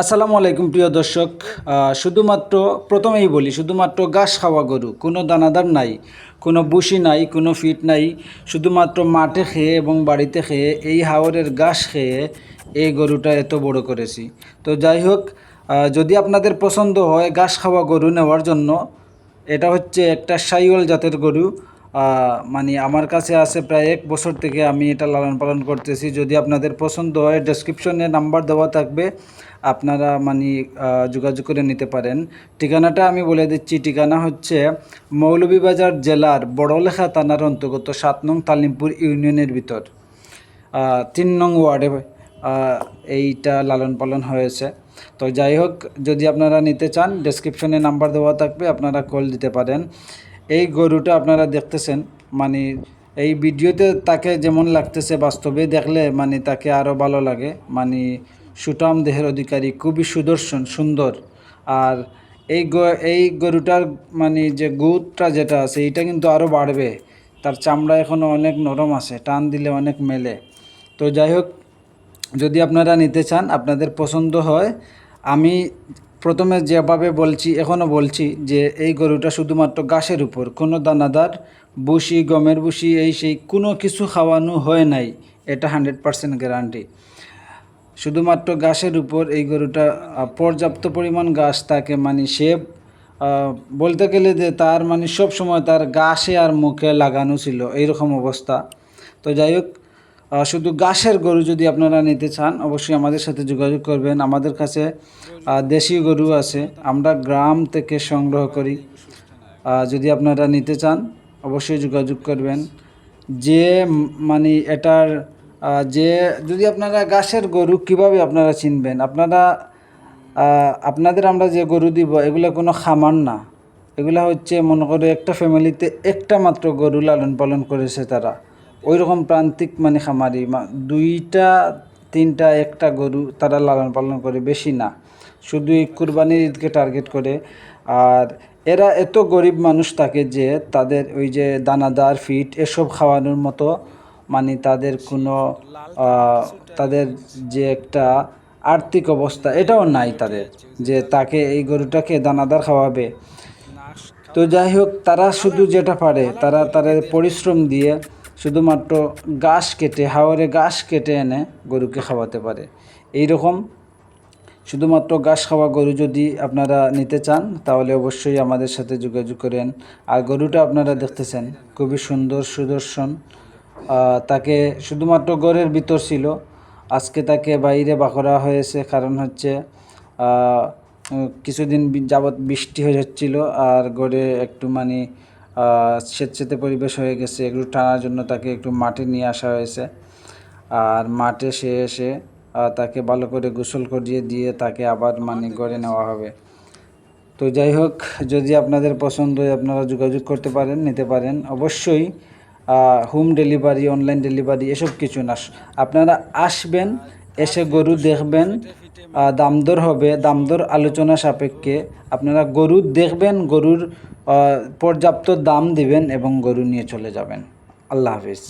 আসসালামু আলাইকুম প্রিয় দর্শক শুধুমাত্র প্রথমেই বলি, শুধুমাত্র ঘাস খাওয়া গরু, কোনো দানাদার নাই, কোনো বুসি নাই, কোনো ফিট নাই, শুধুমাত্র মাঠে খেয়ে এবং বাড়িতে খেয়ে এই হাওরের ঘাস খেয়ে এই গরুটা এত বড় করেছি। তো যাই হোক যদি আপনাদের পছন্দ হয় ঘাস খাওয়া গরু নেওয়ার জন্য, এটা হচ্ছে একটা সাইওয়াল জাতের গরু মানে আমার কাছে আছে প্রায় এক বছর থেকে আমি এটা লালন পালন করতেছি। যদি আপনাদের পছন্দ হয় ডেসক্রিপশনে নাম্বার দেওয়া থাকবে। আপনারা মানে যোগাযোগ করে নিতে পারেন। ঠিকানাটা আমি বলে দিচ্ছি। ঠিকানা হচ্ছে মৌলভীবাজার জেলার বড়লেখা থানার অন্তর্গত সাত নং তালিমপুর ইউনিয়নের ভিতর। তিন নং ওয়ার্ডে এইটা লালন পালন হয়েছে। তো যাই হোক, যদি আপনারা নিতে চান ডেসক্রিপশনে নাম্বার দেওয়া থাকবে। আপনারা কল দিতে পারেন। এই গরুটা আপনারা দেখতেছেন মানে এই ভিডিওতে তাকে যেমন লাগতেছে বাস্তবে দেখলে মানে তাকে আরও ভালো লাগে। মানে সুটাম দেহের অধিকারী, খুবই সুদর্শন, সুন্দর। আর এই এই গরুটার মানে যে গুদটা যেটা আছে, এইটা কিন্তু আরও বাড়বে। তার চামড়া এখনও অনেক নরম আছে, টান দিলে অনেক মেলে। তো যাই হোক, যদি আপনারা নিতে চান, আপনাদের পছন্দ হয় আমি প্রথমে যেভাবে বলছি, এখনও বলছি যে এই গরুটা শুধুমাত্র ঘাসের উপর, কোনো দানাদার বুসি গমের বুসি এই সেই কোনো কিছু খাওয়ানো হয় নাই, এটা হান্ড্রেড পারসেন্ট গ্যারান্টি। শুধুমাত্র ঘাসের উপর এই গরুটা পর্যাপ্ত পরিমাণ ঘাস থাকে মানে সে বলতে গেলে যে তার মানে সব সময় তার ঘাসে আর মুখে লাগানো ছিল, এইরকম অবস্থা। তো যাই হোক শুধু ঘাসের গরু যদি আপনারা নিতে চান, অবশ্যই আমাদের সাথে যোগাযোগ করবেন। আমাদের কাছে দেশি গরু আছে। আমরা গ্রাম থেকে সংগ্রহ করি। যদি আপনারা নিতে চান, অবশ্যই যোগাযোগ করবেন। যে মানে এটার যে যদি আপনারা ঘাসের গরু কীভাবে আপনারা চিনবেন? আপনারা আপনাদের আমরা যে গরু দিব, এগুলো কোনো খামার না। এগুলা হচ্ছে মনে করে একটা ফ্যামিলিতে একটা মাত্র গরু লালন পালন করেছে তারা। ওই রকম প্রান্তিক মানে খামারি দুইটা, তিনটা, একটা গরু তারা লালন পালন করে, বেশি না। শুধু এই কুরবানির ঈদকে টার্গেট করে। আর এরা এত গরিব মানুষ থাকে যে তাদের ওই যে দানাদার, ফিট এসব খাওয়ানোর মতো মানে তাদের কোনো তাদের যে একটা আর্থিক অবস্থা এটাও নাই তাদের যে তাকে এই গরুটাকে দানাদার খাওয়াবে। তো যাই হোক, তারা শুধু যেটা পারে, তারা তাদের পরিশ্রম দিয়ে শুধুমাত্র ঘাস কেটে হাওরে ঘাস কেটে এনে গরুকে খাওয়াতে পারে। এই রকম শুধুমাত্র ঘাস খাওয়া গরু যদি আপনারা নিতে চান, তাহলে অবশ্যই আমাদের সাথে যোগাযোগ করেন। আর গরুটা আপনারা দেখতেছেন, খুবই সুন্দর সুদর্শন। তাকে শুধুমাত্র গড়ের ভিতর ছিল। আজকে তাকে বাইরে বাকরা হয়েছে, কারণ হচ্ছে কিছুদিন যাবৎ বৃষ্টি হয়ে যাচ্ছিল, আর গড়ে একটু মানে স্বেচ্ছাতে পরিবেশ হয়ে গেছে একটু টানার জন্য তাকে একটু মাঠে নিয়ে আসা হয়েছে। আর মাঠে সে এসে তাকে ভালো করে গোসল করিয়ে দিয়ে তাকে আবার মানে গড়ে নেওয়া হবে। তো যাই হোক যদি আপনাদের পছন্দ হয় আপনারা যোগাযোগ করতে পারেন নিতে পারেন। অবশ্যই হোম ডেলিভারি অনলাইন ডেলিভারি এসব কিছু না। আপনারা আসবেন এসে গরু দেখবেন দামদর হবে, দামদর আলোচনা সাপেক্ষে আপনারা গরু দেখবেন, গরুর পর্যাপ্ত দাম দিবেন এবং গরু নিয়ে চলে যাবেন। আল্লাহ হাফিজ।